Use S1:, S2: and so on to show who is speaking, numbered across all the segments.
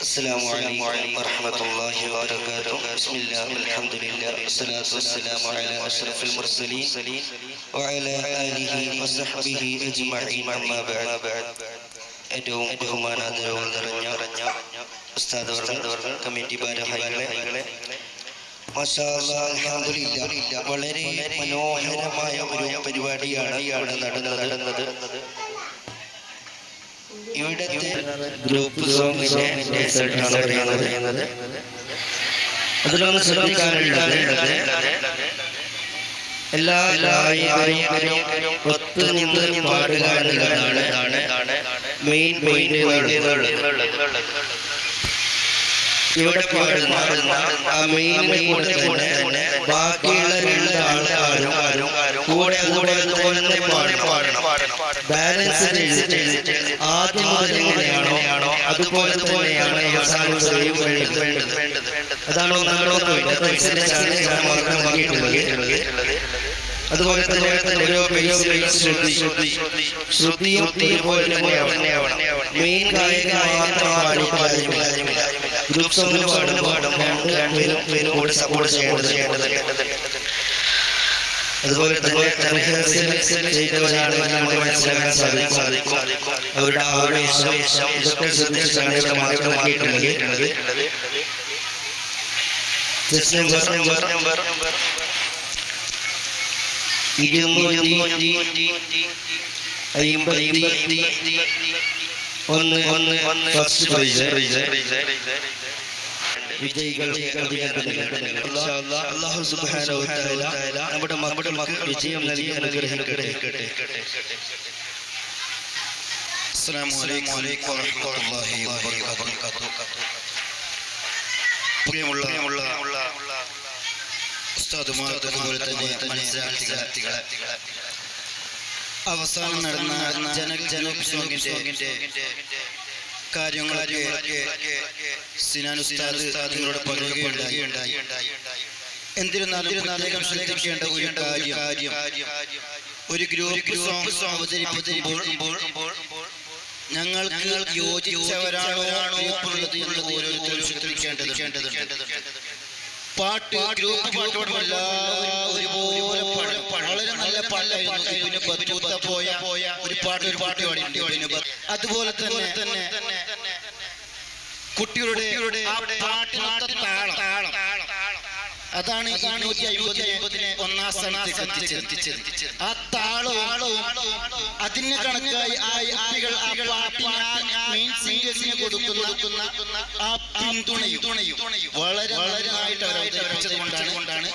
S1: السلام عليكم ورحمة الله وبركاته بسم الله الحمد لله والصلاة والسلام على أشرف المرسلين وعلى آله وصحبه أجمعين أما بعد ഏറ്റവും ബഹുമാനാദരവും നിറഞ്ഞ ഉസ്താദ് വർഗ്ഗ കമ്മിറ്റി ഭാരവാഹികളെ മാഷാ അല്ലാഹ്, അൽഹംദുലില്ലാ. വളരെ മനോഹരമായ ഒരു പരിപാടിയാണ് ഇവിടെ നടന്നത് ഇവിടത്തെ ഗ്രൂപ്പ് സോങ്ങിന്റെ റിസൾട്ടാണ് പറയുന്നത്. അതിലൊന്ന് ശ്രദ്ധിക്കാനുള്ളത്. എല്ലാ ഒത്തുനിന്ന് പാടുക മെയിൻ മെയിൻ ഇവിടെ പാടുന്ന ആ മെയിൻ കൂടെ തന്നെ ബാക്കിയുള്ള രണ്ട് ആളുകാരും കൂടെ അതുപോലെ തന്നെ പാടണം ബാലൻസ് ആദ്യം മുതൽ എങ്ങനെയാണോ അതുപോലെ തന്നെയാണ് അവസാനം വേണ്ടത്. അതാണ് ഒന്നാമത് അതുപോലെ തന്നെ ഓരോ ശ്രുതി ശ്രുതിയും ഇതുപോലെ തന്നെയാവണം മെയിൻ ഗായകൻ മാത്രം പാടി കാര്യമില്ല ഗ്രൂപ്പ് സോങ്ങിൽ പാടുന്ന പാടും രണ്ടുപേരും കൂടെ സപ്പോർട്ട് ചെയ്യേണ്ടത് അതുപോലെ തന്നെ റിഹേഴ്സൽ ചെയ്തവരാണ് നമുക്ക് മനസ്സിലാക്കാൻ സാധിക്കും അവരുടെ ആവേശം ഇതൊക്കെ ശ്രദ്ധിച്ചാണ് ഇവിടെ മാറ്റമാക്കിയിട്ടുള്ളത് ജസ്റ്റ് നമ്പർ ഇരുന്നൂറ്റി അയ്മ്പത്തി ഒന്ന് ഒന്ന് ഒന്ന് ഫസ്റ്റ് പ്രൈസ് വിജയികൾ അള്ളാഹു സുബ്ഹാനഹു നമ്മുടെ മക്കൾക്ക് വിജയം നൽകി അനുഗ്രഹിക്കട്ടെ
S2: അസ്സലാമു അലൈക്കും വറഹ്മത്തുള്ളാഹി അവസാനം നടന്ന ജന ജന സോങ്ങിന്റെ കാര്യങ്ങളൊക്കെ നിങ്ങളോട് പറയുകയുണ്ടായി എന്നിരുന്നാലും ശ്രദ്ധിക്കേണ്ട ഒരു കാര്യം. ഒരു ഗ്രൂപ്പ് സോങ് അവതരിപ്പിക്കുമ്പോൾ ഞങ്ങൾക്ക് യോജിച്ചവരാണോ ഗ്രൂപ്പുള്ളത് എന്ന് ഓരോരുത്തരും ശ്രദ്ധിക്കേണ്ടത് പാട്ട് ഗ്രൂപ്പ് പാട്ടോട് ഒരുപോലെ വളരെ നല്ല പാട്ടായിരുന്നു. പോയ ഒരു പാട്ട് ഒരു പാട്ട് പാടി. അതുപോലെ തന്നെ തന്നെ കുട്ടികളുടെ താളം. അതാണ് ഇരുന്നൂറ്റി അമ്പതിനെ ഒന്നാം സ്ഥാനത്തേക്ക് എത്തിച്ചത് ആ താളവും അതിന് കണക്കായി ആ കുട്ടികൾ ആ പാട്ടിന് ആ മെയിൻ സിംഗേഴ്സിന് കൊടുക്കുന്ന ആ പിന്തുണയും വളരെ വളരെ ആയിട്ട് കൊണ്ടാണ് കൊണ്ടാണ്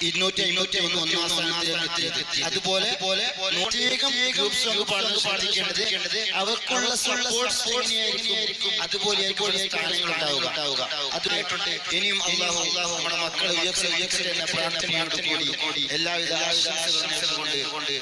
S2: ഇരുന്നൂറ്റി അമ്പത്തി ഒന്ന് ഒന്നാം സ്ഥാനത്തേക്ക് എത്തിയത് അതുപോലെ പ്രത്യേകം ഗ്രൂപ്പ് സോങ് പാടുന്നത് സാധിക്കേണ്ടത് അവർക്കുള്ള അതുപോലെ സ്ഥാനങ്ങൾ ഉണ്ടാവുക ഇനിയും അള്ളാഹു അള്ളാഹു നമ്മുടെ ഉയർച്ചയുടെ എന്ന പ്രാർത്ഥനയോട് കൂടി എല്ലാവിധ ആശംസകളും നേർന്നുകൊണ്ട്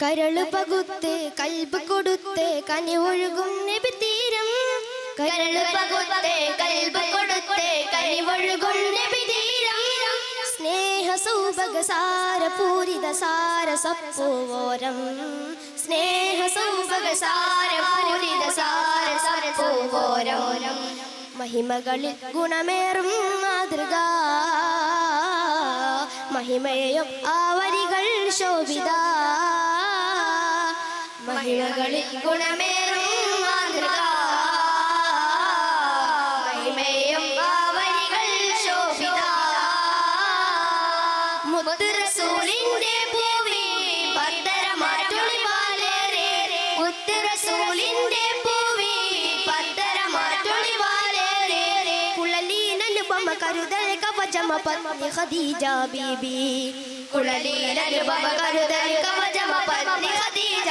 S3: കരൾ പകുത്ത് കൽബ് കൊടുത്ത് കനി ഒഴുകും നബി തീരം കരൾ പകുത്ത് കൽബ് കൊടുത്ത് കനി സൗഭഗ സാര പൂരിത സാര സപ്പോരം സ്നേഹ സൗഭഗ സാര പൂരിത സാര സപ്പോരം മഹിമകളിൽ ഗുണമേറും മാതൃക. മഹിമയോ ആ വരികൾ ശോഭിത. മഹിമകളിൽ ഗുണമേറും മുത്ത് റസൂലിന്റെ പൂവി പത്തര പൂവി പത്തര കരുതൽ കവചമ പത്നി ഖദീജ ബീബി. കരളു കരുതൽ പത്നി ഖദീജ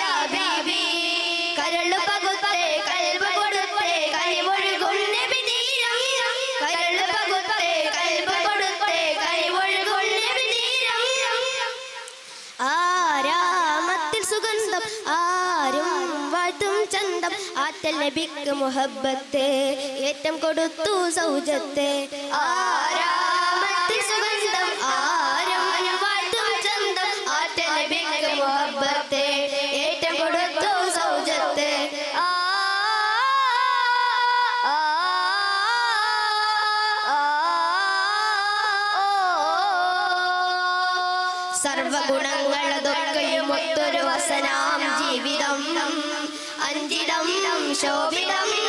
S3: ബന്ധം ആരും വാഴ്ത്തും ചന്തം ആറ്റൽ ലഭിക്ക് മുഹബത്തെ ഏറ്റം കൊടുത്തു സൗജത്തെ. ആരാമത്തിൽ സുഗന്ധം ആരും വാഴ്ത്തും ചന്തം ആറ്റൽ ലഭിക്കും ജീവിതം അഞ്ചിടം ശോഭിതം.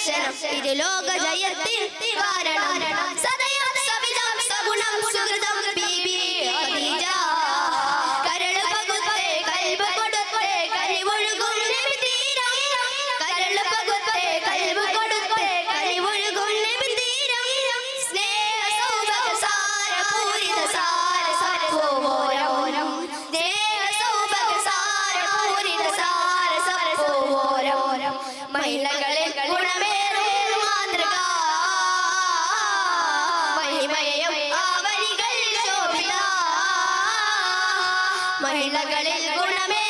S3: ദർശനം. ഇരുലോക ജയത്തിൽ കാരണം. സദയം സവിതം സഗുണം സുഹൃതം ബീബി മഹിളകളിൽ ഗുണമേ